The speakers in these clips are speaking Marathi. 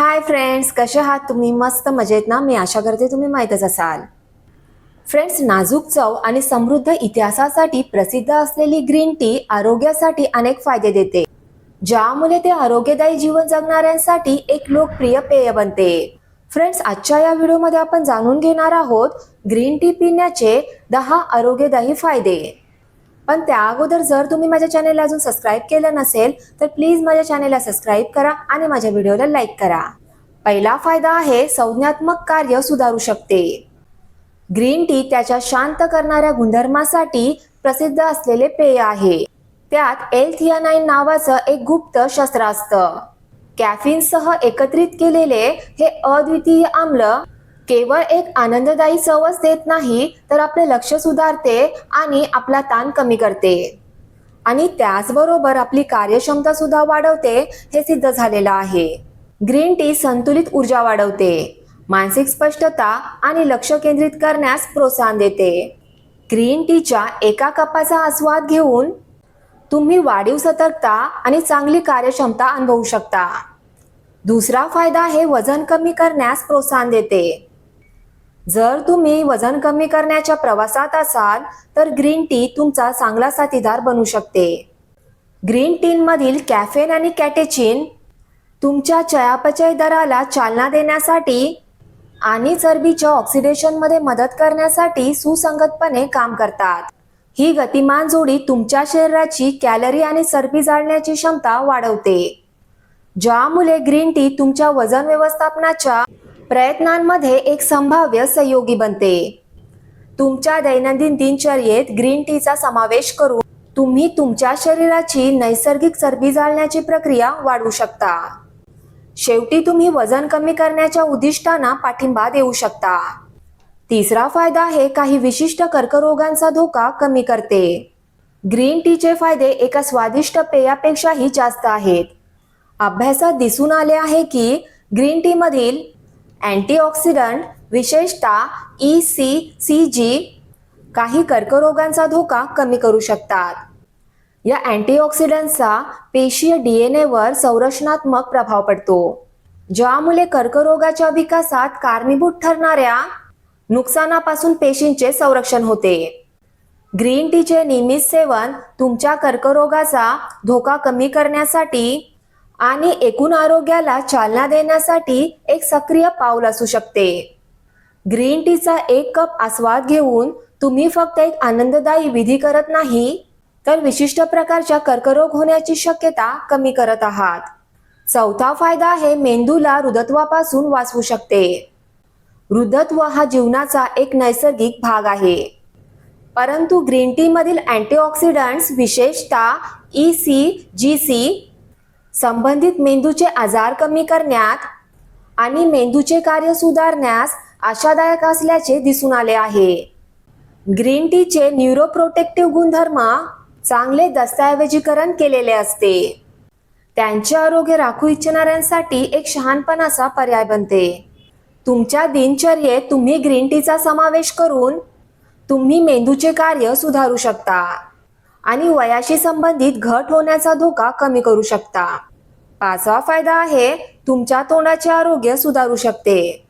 हाय फ्रेंड्स कसे आहात तुम्ही? मस्त मजेत ना? मी आशा करते तुम्ही माहीतच असाल. फ्रेंड्स नाजूक चव आणि समृद्ध इतिहासासाठी प्रसिद्ध असलेली ग्रीन टी आरोग्यासाठी अनेक फायदे देते. ज्यामुळे ते आरोग्यदायी जीवन जगणाऱ्यांसाठी एक लोकप्रिय पेय बनते. फ्रेंड्स आजच्या या व्हिडिओमध्ये आपण जाणून घेणार आहोत ग्रीन टी पिण्याचे दहा आरोग्यदायी फायदे. पण त्या अगोदर जर तुम्ही माझ्या चॅनेलला अजून सबस्क्राईब केलं नसेल तर प्लीज माझ्या चॅनेलला सबस्क्राईब करा आणि माझ्या व्हिडिओला लाईक करा. पहिला फायदा आहे संज्ञात्मक कार्य सुधारू शकते. ग्रीन टी त्याच्या शांत करणाऱ्या गुणधर्मासाठी प्रसिद्ध असलेले पेय आहे. त्यात एल थियानाईन नावाचं एक गुप्त शस्त्र असतं. कॅफिनसह एकत्रित केलेले हे अद्वितीय आम्ल केवळ एक आनंददायी चवच देत नाही तर आपले लक्ष सुधारते आणि आपला ताण कमी करते. आणि त्याचबरोबर आपली कार्यक्षमता सुद्धा वाढवते हे सिद्ध झालेलं आहे. ग्रीन टी संतुलित ऊर्जा वाढवते मानसिक स्पष्टता आणि लक्ष केंद्रित करण्यास प्रोत्साहन देते. ग्रीन टीच्या एका कपाचा आस्वाद घेऊन तुम्ही वाढीव सतर्कता आणि चांगली कार्यक्षमता अनुभवू शकता. दुसरा फायदा हे वजन कमी करण्यास प्रोत्साहन देते. जर तुम्ही वजन कमी करण्याच्या प्रवासात असाल तर ग्रीन टी तुमचा चांगला साथीदार बनू शकते. ग्रीन टीमधील कॅफेन आणि कॅटेचिन तुमच्या चयापचय दराला चालना देण्यासाठी आणि चरबीच्या ऑक्सिडेशनमध्ये मदत करण्यासाठी सुसंगतपणे काम करतात. ही गतिमान जोडी तुमच्या शरीराची कॅलरी आणि चरबी जाळण्याची क्षमता वाढवते. ज्यामुळे ग्रीन टी तुमच्या वजन व्यवस्थापनाच्या प्रयत्नांमध्ये एक संभाव्य सहयोगी बनते. तुमच्या दैनंदिन दिनचर्येत ग्रीन टीचा समावेश करून तुम्ही तुमच्या शरीराची नैसर्गिक चरबी जाळण्याची प्रक्रिया वाढवू शकता. शेवटी तुम्ही वजन कमी करण्याच्या उद्दिष्टांना पाठिंबा देऊ शकता. तिसरा फायदा आहे काही विशिष्ट कर्करोगांचा धोका कमी करते. ग्रीन टीचे फायदे एका स्वादिष्ट पेयापेक्षाही जास्त आहेत. अभ्यासात दिसून आले आहे की ग्रीन टीमधील अँटीऑक्सिडंट विशेषतः ई सी सी जी काही कर्करोगांचा धोका कमी करू शकतात. या अँटीऑक्सिडंटचा पेशीय डी एन एवर संरचनात्मक प्रभाव पडतो ज्यामुळे कर्करोगाच्या विकासात कारणीभूत ठरणाऱ्या नुकसानापासून पेशींचे संरक्षण होते. ग्रीन टीचे नियमित सेवन तुमच्या कर्करोगाचा धोका कमी करण्यासाठी आणि एकूण आरोग्याला चालना देण्यासाठी एक सक्रिय पाऊल असू शकते. ग्रीन टीचा एक कप आस्वाद घेऊन तुम्ही फक्त एक आनंददायी विधी करत नाही तर विशिष्ट प्रकारच्या कर्करोग होण्याची शक्यता कमी करत आहात. चौथा फायदा हे मेंदूला वृद्धत्वापासून वाचवू शकते. वृद्धत्व हा जीवनाचा एक नैसर्गिक भाग आहे. परंतु ग्रीन टी मधील अँटीऑक्सिडंट्स विशेषतः ई सी जी सी संबंधित मेंदूचे आजार कमी करण्यात आणि मेंदूचे कार्य सुधारण्यास आशादायक असल्याचे दिसून आले आहे. ग्रीन टीचे न्यूरोप्रोटेक्टिव्ह गुणधर्म चांगले दस्तऐवजीकरण केलेले असते. त्यांचे आरोग्य राखू इच्छिणाऱ्यांसाठी एक शहाणपणाचा पर्याय बनते. तुमच्या दिनचर्येत तुम्ही ग्रीन टीचा समावेश करून तुम्ही मेंदूचे कार्य सुधारू शकता. आणि वयाशी संबंधित घट होण्याचा धोका कमी करू शकता. पाचवा फायदा आहे तुमच्या तोंडाचे आरोग्य सुधारू शकते.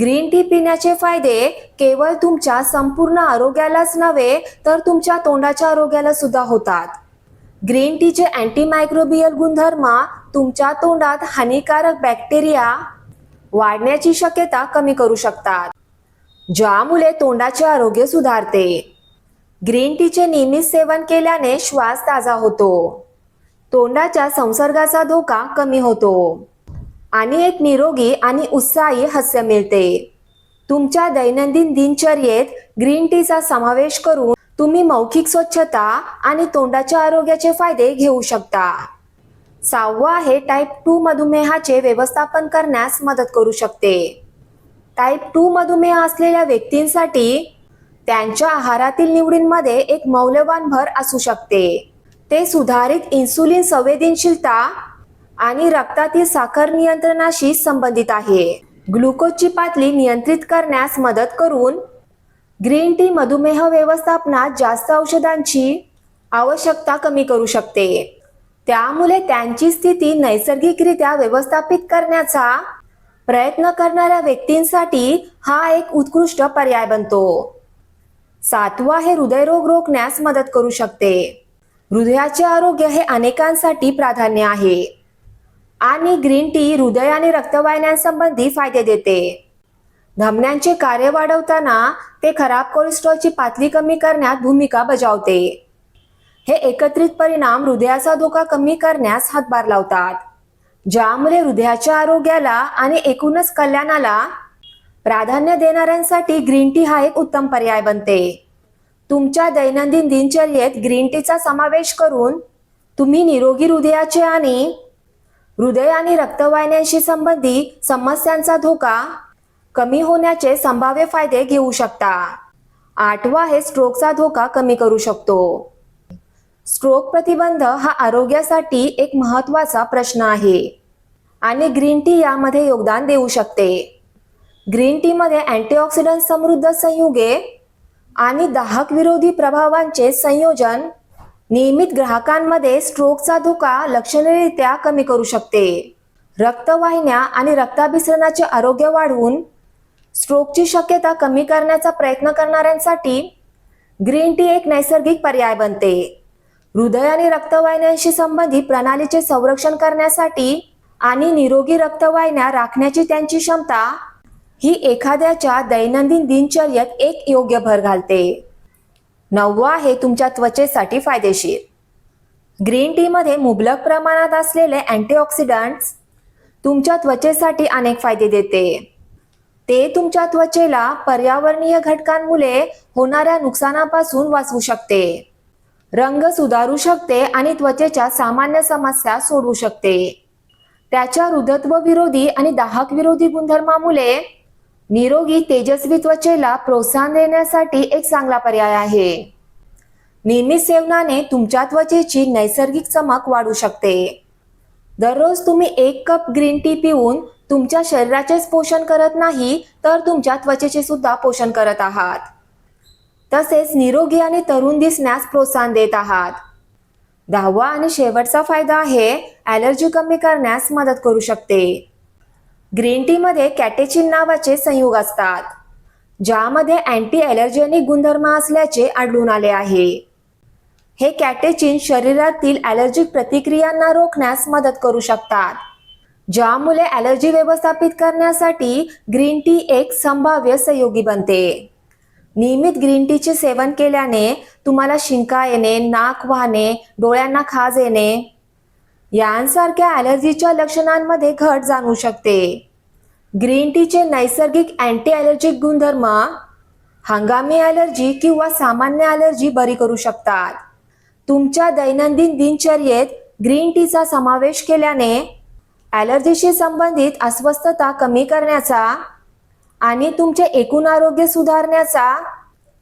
ग्रीन टी पिण्याचे फायदे केवळ तुमच्या संपूर्ण आरोग्यालाच नव्हे तर तुमच्या तोंडाच्या आरोग्याला सुद्धा होतात. ग्रीन टीचे अँटीमायक्रोबियल गुणधर्म तुमच्या तोंडात हानिकारक बॅक्टेरिया वाढण्याची शक्यता कमी करू शकतात ज्यामुळे तोंडाचे आरोग्य सुधारते. ग्रीन टीचे नियमित सेवन केल्याने श्वास ताजा होतो. तोंडाच्या संसर्गाचा धोका कमी होतो. आणि एक निरोगी आणि उत्साही हास्य मिळते. तुमच्या दैनंदिन दिनचर्येत ग्रीन टीचा समावेश करून तुम्ही मौखिक स्वच्छता आणि तोंडाच्या आरोग्याचे फायदे घेऊ शकता. सहावं आहे टाईप टू मधुमेहाचे व्यवस्थापन करण्यास मदत करू शकते. टाईप टू मधुमेह असलेल्या व्यक्तींसाठी त्यांच्या आहारातील निवडींमध्ये एक मौल्यवान भर असू शकते. ते सुधारित इन्सुलिन संवेदनशीलता आणि रक्तातील साखर नियंत्रणाशी संबंधित आहे. ग्लुकोजची पातळी नियंत्रित करण्यास मदत करून ग्रीन टी मधुमेह व्यवस्थापनात जास्त औषधांची आवश्यकता कमी करू शकते. त्यामुळे त्यांची स्थिती नैसर्गिकरित्या व्यवस्थापित करण्याचा प्रयत्न करणाऱ्या व्यक्तींसाठी हा एक उत्कृष्ट पर्याय बनतो. सातवा हे हृदयरोग रोखण्यास मदत करू शकते. हृदयाचे आरोग्य हे अनेकांसाठी प्राधान्य आहे. आणि ग्रीन टी हृदय आणि रक्तवाहिन्यांसंबंधी फायदे देते. धमन्यांचे कार्य वाढवताना ते खराब कोलेस्ट्रॉलची पातळी कमी करण्यात भूमिका बजावते. हे एकत्रित परिणाम हृदयाचा धोका कमी करण्यास हातभार लावतात. ज्यामुळे हृदयाच्या आरोग्याला आणि एकूणच कल्याणाला प्राधान्य देणाऱ्यांसाठी ग्रीन टी हा एक उत्तम पर्याय बनते. तुमच्या दैनंदिन दिनचर्येत ग्रीन टीचा समावेश करून तुम्ही निरोगी हृदयाचे आणि हृदय आणि रक्तवाहिन्यांशी संबंधित समस्यांचा धोका कमी होण्याचे संभाव्य फायदे घेऊ शकता. आठवा हे स्ट्रोकचा धोका कमी करू शकतो. स्ट्रोक प्रतिबंध हा आरोग्यासाठी एक महत्त्वाचा प्रश्न आहे आणि ग्रीन टी यामध्ये योगदान देऊ शकते. ग्रीन टी मध्ये अँटीऑक्सिडंट समृद्ध संयुगे आणि दाहक विरोधी प्रभावांचे संयोजन नियमित ग्राहकांमध्ये स्ट्रोकचा धोका लक्षणीयरित्या कमी करू शकते. रक्तवाहिन्या आणि रक्ताभिसरणाचे आरोग्य वाढवून स्ट्रोकची शक्यता कमी करण्याचा प्रयत्न करणाऱ्यांसाठी ग्रीन टी एक नैसर्गिक पर्याय बनते. हृदय आणि रक्तवाहिन्यांशी संबंधित प्रणालीचे संरक्षण करण्यासाठी आणि निरोगी रक्तवाहिन्या राखण्याची त्यांची क्षमता ही एखाद्याच्या दैनंदिन दिनचर्येत एक योग्य भर घालते. नववा आहे तुमच्या त्वचेसाठी फायदेशीर. ग्रीन टीमध्ये मुबलक प्रमाणात असलेले अँटीऑक्सिडंट्स तुमच्या त्वचेसाठी अनेक फायदे देते. ते तुमच्या त्वचेला पर्यावरणीय घटकांमुळे होणाऱ्या नुकसानापासून वाचवू शकते. रंग सुधारू शकते आणि त्वचेच्या सामान्य समस्या सोडवू शकते. त्याच्या रुदत्व विरोधी आणि दाहक विरोधी गुणधर्मामुळे निरोगी तेजस्वी त्वचेला प्रोत्साहन देण्यासाठी एक चांगला पर्याय आहे. नियमित सेवनाने तुमच्या त्वचेची नैसर्गिक चमक वाढू शकते. दररोज तुम्ही एक कप ग्रीन टी पिऊन तुमच्या शरीराचेच पोषण करत नाही तर तुमच्या त्वचेचे सुद्धा पोषण करत आहात. तसेच निरोगी आणि तरुण दिसण्यास प्रोत्साहन देत आहात. दहावा आणि शेवटचा फायदा आहे ॲलर्जी कमी करण्यास मदत करू शकते. ग्रीन टीमध्ये कॅटेचिन नावाचे संयुग असतात ज्यामध्ये अँटी ॲलर्जेनिक गुणधर्म असल्याचे आढळून आले आहे. हे कॅटेचिन शरीरातील ॲलर्जिक प्रतिक्रियांना रोखण्यास मदत करू शकतात ज्यामुळे ॲलर्जी व्यवस्थापित करण्यासाठी ग्रीन टी एक संभाव्य सहयोगी बनते. नियमित ग्रीन टीचे सेवन केल्याने तुम्हाला शिंका येणे नाक वाहणे डोळ्यांना खाज येणे यांसारख्या ॲलर्जीच्या लक्षणांमध्ये घट जाणवू शकते. ग्रीन टीचे नैसर्गिक अँटी ॲलर्जिक गुणधर्म हंगामी ॲलर्जी किंवा सामान्य ॲलर्जी बरी करू शकतात. तुमच्या दैनंदिन दिनचर्येत ग्रीन टीचा समावेश केल्याने ॲलर्जीशी संबंधित अस्वस्थता कमी करण्याचा आणि तुमचे एकूण आरोग्य सुधारण्याचा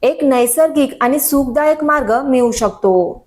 एक नैसर्गिक आणि सुखदायक मार्ग मिळू शकतो.